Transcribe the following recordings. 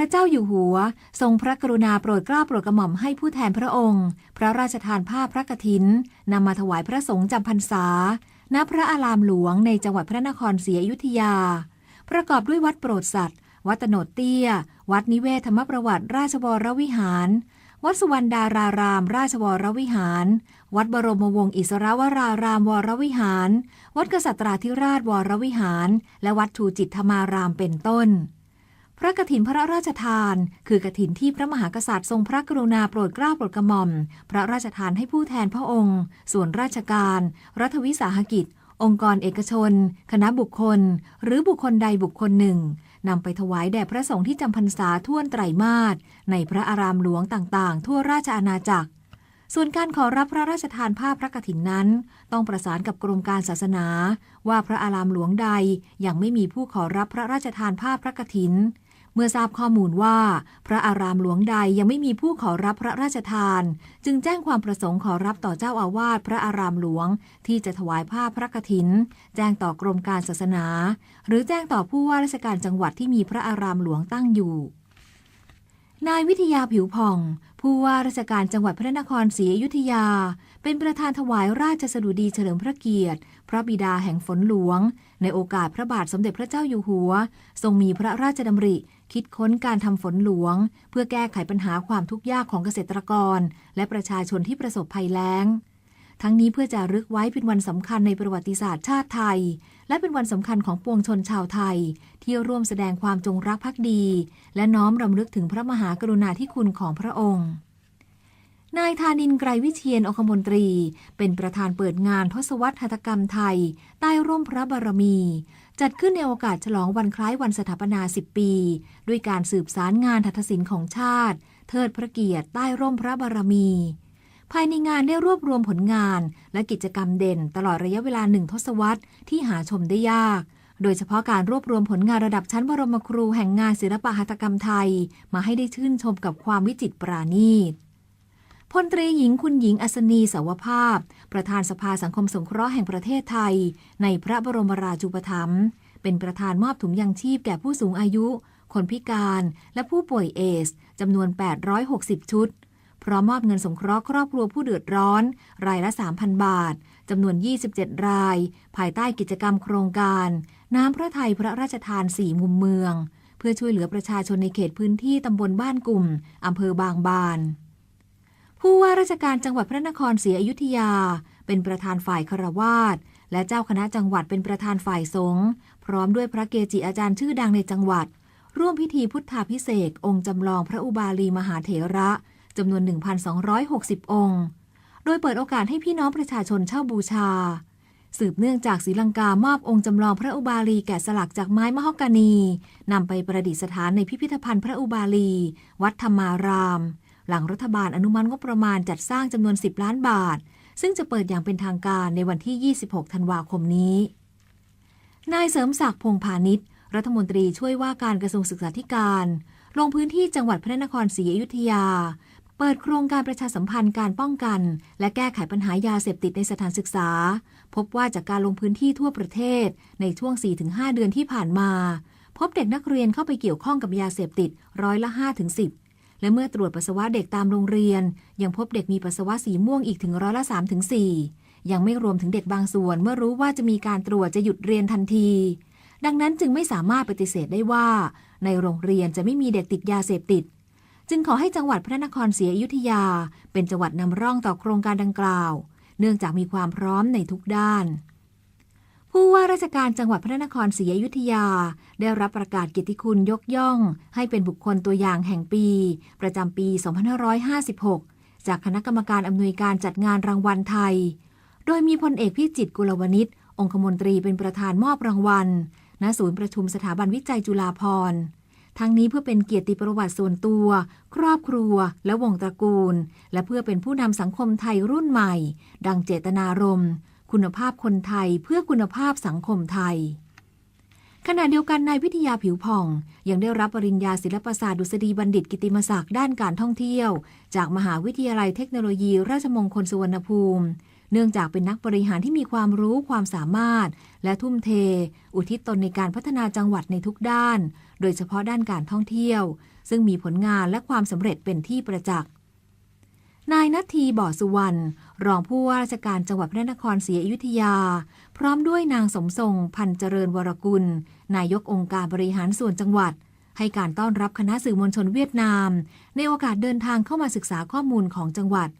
พระเจ้าอยู่หัว ทรงพระกรุณาโปรดเกล้าโปรดกระหม่อมให้ผู้แทนพระองค์ พระราชทานผ้าพระกฐินนำมาถวายพระสงฆ์จำพรรษา ณ พระอารามหลวงในจังหวัดพระนครศรีอยุธยา ประกอบด้วยวัดโปรดสัตว์ วัดตโนดเตี้ย วัดนิเวศธรรมประวัติราชวรวิหาร วัดสุวรรณดาราราม ราชวรวิหาร วัดบรมวงศ์อิสรวรารามวรวิหาร วัดกษัตราธิราชวรวิหาร และวัดชูจิตธรรมารามเป็นต้น พระกฐินพระราชทาน คือกฐินที่พระมหากษัตริย์ทรงพระกรุณาโปรดเกล้าโปรดกระหม่อม พระราชทานให้ผู้แทนพระองค์ ส่วนราชการ รัฐวิสาหกิจ องค์กรเอกชน คณะบุคคล หรือบุคคลใดบุคคลหนึ่งนำไปถวายแด่พระสงฆ์ที่จำพรรษาท่วนไตรมาสในพระอารามหลวงต่างๆ ทั่วราชอาณาจักร ส่วนการขอรับพระราชทานผ้าพระกฐินนั้น ต้องประสานกับกรมการศาสนา ว่าพระอารามหลวงใดยังไม่มีผู้ขอรับพระราชทานผ้าพระกฐิน มื่อทราบข้อมูลว่า พระอารามหลวงใดยังไม่มีผู้ขอรับพระราชทาน จึงแจ้งความประสงค์ขอรับต่อเจ้าอาวาสพระอารามหลวง ที่จะถวายผ้าพระกฐิน แจ้งต่อกรมการศาสนา หรือแจ้งต่อผู้ว่าราชการจังหวัดที่มีพระอารามหลวงตั้งอยู่นายวิทยาผิวผ่อง ผู้ว่าราชการจังหวัดพระนครศรีอยุธยา เป็นประธานถวายราชสดุดีเฉลิมพระเกียรติ พระบิดาแห่งฝนหลวง ในโอกาสพระบาทสมเด็จพระเจ้าอยู่หัว ทรงมีพระราชดำริ คิดค้นการทำฝนหลวง เพื่อแก้ไขปัญหาความทุกข์ยากของเกษตรกร และประชาชนที่ประสบภัยแล้ง ทั้งนี้เพื่อจะรึกไว้เป็นวันสำคัญในประวัติศาสตร์ชาติไทย และเป็นวันสำคัญของปวงชนชาวไทย ที่ร่วมแสดงความจงรักภักดี และน้อมรำลึกถึงพระมหากรุณาธิคุณของพระองค์ นายธานินไกรวิเชียนองคมนตรี เป็นประธานเปิดงานทศวรรษหัตถกรรมไทย ใต้ร่มพระบารมี จัดขึ้นในโอกาสฉลองวันคล้ายวันสถาปนา 10 ปี ด้วยการสืบสารงานหัตถศิลป์ของชาติ เทิดพระเกียรติใต้ร่มพระบารมี ภายในงานได้รวบรวมผลงาน และกิจกรรมเด่น ตลอดระยะเวลาหนึ่งทศวรรษที่หาชมได้ยากโดยเฉพาะการรวบรวมผลงานระดับชั้นบรมครูแห่งงานศิลปหัตถกรรมไทย มาให้ได้ชื่นชมกับความวิจิตรปราณีต พลตรีหญิงคุณหญิงอัศนีสาวภาพ ประธานสภาสังคมสงเคราะห์แห่งประเทศไทย ในพระบรมราชูปถัมภ์เป็นประธานมอบถุงยังชีพแก่ผู้สูงอายุ คนพิการและผู้ป่วยเอสจำนวน 860 ชุด พร้อมมอบเงินสงเคราะห์ครอบครัวผู้เดือดร้อน รายละ 3,000 บาทจำนวน 27 ราย ภายใต้กิจกรรมโครงการ น้ำพระไทยพระราชทานสี่มุมเมือง เพื่อช่วยเหลือประชาชนในเขตพื้นที่ตำบลบ้านกลุ่มอำเภอบางบาน ผู้ว่าราชการจังหวัดพระนครศรีอยุธยา เป็นประธานฝ่ายคารวาสและเจ้าคณะจังหวัดเป็นประธานฝ่ายสงฆ์พร้อมด้วยพระเกจิอาจารย์ชื่อดังในจังหวัด ร่วมพิธีพุทธาพิเศษองค์จำลองพระอุบาลีมหาเถระจำนวน 1,260 องค์ โดยเปิดโอกาสให้พี่น้องประชาชนเช่าบูชา สืบเนื่องจากศรีลังกามอบองค์จำลองพระอุบาลีแกะสลักจากไม้มะฮอกกานีนำไปประดิษฐานในพิพิธภัณฑ์พระอุบาลี วัดธรรมาราม หลังรัฐบาลอนุมัติงบประมาณจัดสร้างจำนวน 10 ล้านบาท ซึ่งจะเปิดอย่างเป็นทางการในวันที่ 26 ธันวาคมนี้ นายเสริมศักดิ์พงพาณิชย์ รัฐมนตรีช่วยว่าการกระทรวงศึกษาธิการ ลงพื้นที่จังหวัดพระนครศรีอยุธยา เปิดโครงการประชาสัมพันธ์การป้องกัน และแก้ไขปัญหายาเสพติดในสถานศึกษา พบว่าจากการลงพื้นที่ทั่วประเทศในช่วง 4-5 เดือนที่ผ่านมา พบเด็กนักเรียนเข้าไปเกี่ยวข้องกับยาเสพติดร้อยละ5-10 และเมื่อตรวจปัสสาวะเด็กตามโรงเรียน ยังพบเด็กมีปัสสาวะสีม่วงอีกถึงร้อยละ3ถึง4ยังไม่รวมถึงเด็กบางส่วน เมื่อรู้ว่าจะมีการตรวจจะหยุดเรียนทันที ดังนั้นจึงไม่สามารถปฏิเสธได้ว่า ในโรงเรียนจะไม่มีเด็กติดยาเสพติด จึงขอให้จังหวัดพระนครศรีอยุธยา เป็นจังหวัดนำร่องต่อโครงการดังกล่าว เนื่องจากมีความพร้อมในทุกด้าน ผู้ว่าราชการจังหวัดพระนครศรีอยุธยา ได้รับประกาศเกียรติคุณยกย่อง ให้เป็นบุคคลตัวอย่างแห่งปี ประจำปี 2556 จากคณะกรรมการอำนวยการจัดงานรางวัลไทย โดยมีพลเอกพิจิตรกุลวณิชองคมนตรีเป็นประธานมอบรางวัล ณ ศูนย์ประชุมสถาบันวิจัยจุฬาภรณ์ทั้งนี้เพื่อเป็นเกียรติประวัติส่วนตัว ครอบครัว และวงตระกูล และเพื่อเป็นผู้นำสังคมไทยรุ่นใหม่ ดังเจตนารมณ์ คุณภาพคนไทยเพื่อคุณภาพสังคมไทย ขณะเดียวกันนายวิทยาผิวผ่อง ยังได้รับปริญญาศิลปศาสตร์ดุษฎีบัณฑิตกิติมศักดิ์ด้านการท่องเที่ยว จากมหาวิทยาลัยเทคโนโลยี ราชมงคลสุวรรณภูมิ เนื่องจากเป็นนักบริหารที่มีความรู้ความสามารถ และทุ่มเท อุทิศตนในการพัฒนาจังหวัดในทุกด้าน โดยเฉพาะด้านการท่องเที่ยว ซึ่งมีผลงานและความสำเร็จเป็นที่ประจักษ์ นายนัททีบ่อสุวรรณรองผู้ว่าราชการจังหวัดพระนครศรีอยุธยา พร้อมด้วยนางสมทรงพันเจริญวรกุล นายกองค์การบริหารส่วนจังหวัด ให้การต้อนรับคณะสื่อมวลชนเวียดนาม ในโอกาสเดินทางเข้ามาศึกษาข้อมูลของจังหวัด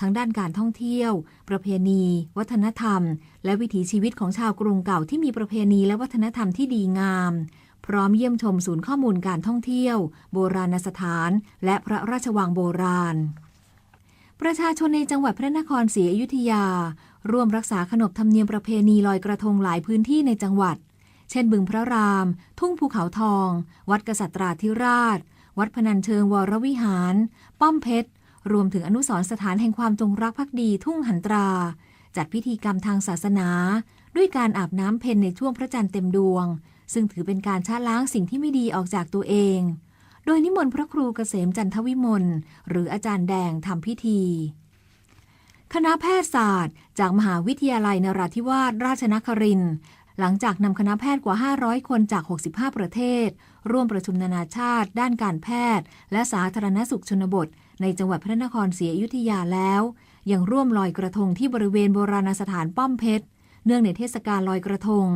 ทั้งด้านการท่องเที่ยว ประเพณี วัฒนธรรม และวิถีชีวิตของชาวกรุงเก่าที่มีประเพณีและวัฒนธรรมที่ดีงามพร้อมเยี่ยมชมศูนย์ข้อมูลการท่องเที่ยว โบราณสถาน และพระราชวังโบราณ ประชาชนในจังหวัดพระนครศรีอยุธยา ร่วมรักษาขนบธรรมเนียมประเพณีลอยกระทงหลายพื้นที่ในจังหวัด เช่นบึงพระราม ทุ่งภูเขาทอง วัดกษัตราธิราช วัดพนัญเชิงวรวิหาร ป้อมเพชร รวมถึงอนุสรณ์สถานแห่งความจงรักภักดีทุ่งหันตรา จัดพิธีกรรมทางศาสนา ด้วยการอาบน้ำเพ็ญในช่วงพระจันทร์เต็มดวง ซึ่งถือเป็นการชะล้างสิ่งที่ไม่ดีออกจากตัวเอง โดยนิมนต์พระครูเกษมจันทวิมลหรืออาจารย์แดงทำพิธี คณะแพทยศาสตร์ จากมหาวิทยาลัยนราธิวาสราชนครินทร์หลังจากนำคณะแพทย์กว่า 500 คนจาก 65 ประเทศ ร่วมประชุมนานาชาติ ด้านการแพทย์ และสาธารณสุขชนบท ในจังหวัดพระนครศรีอยุธยาแล้ว ยังร่วมลอยกระทงที่บริเวณโบราณสถานป้อมเพชร เนื่องในเทศกาลลอยกระทง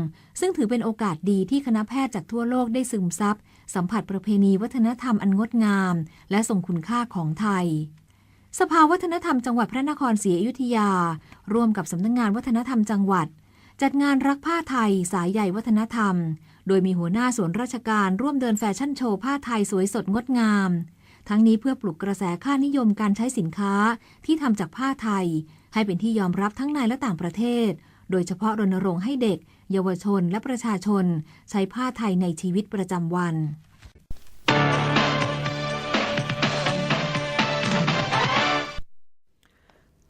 ซึ่งถือเป็นโอกาสดีที่คณะแพทย์จากทั่วโลกได้ซึมซับ สัมผัสประเพณีวัฒนธรรมอันงดงาม และทรงคุณค่าของไทย สภาวัฒนธรรมจังหวัดพระนครศรีอยุธยา ร่วมกับสำนักงงานวัฒนธรรมจังหวัด จัดงานรักผ้าไทย สายใหญ่วัฒนธรรม โดยมีหัวหน้าส่วนราชการร่วมเดินแฟชั่นโชว์ผ้าไทยสวยสดงดงาม ทั้งนี้เพื่อปลุกกระแสค่านิยมการใช้สินค้าที่ทำจากผ้าไทย ให้เป็นที่ยอมรับทั้งในและต่างประเทศ โดยเฉพาะรณรงค์ให้เด็ก เยาวชนและประชาชน ใช้ผ้าไทยในชีวิตประจำวัน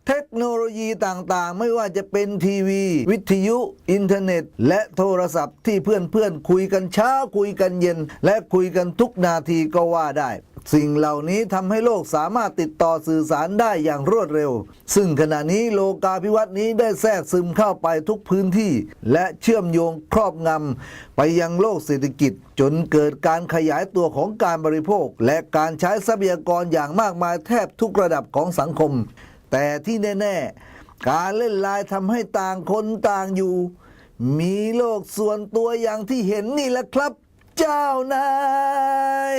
เทคโนโลยีต่างๆ ไม่ว่าจะเป็นทีวี วิทยุ อินเทอร์เน็ต และโทรศัพท์ที่เพื่อนๆ คุยกันเช้าคุยกันเย็น และคุยกันทุกนาทีก็ว่าได้ สิ่งเหล่านี้ทำให้โลกสามารถติดต่อสื่อสารได้อย่างรวดเร็ว ซึ่งขณะนี้โลกาภิวัตน์นี้ได้แทรกซึมเข้าไปทุกพื้นที่ และเชื่อมโยงครอบงำไปยังโลกเศรษฐกิจ จนเกิดการขยายตัวของการบริโภค และการใช้ทรัพยากรอย่างมากมายแทบทุกระดับของสังคม แต่ที่แน่ ๆ การเล่นไลน์ทำให้ต่างคนต่างอยู่ มีโลกส่วนตัวอย่างที่เห็นนี่แหละครับ เจ้านาย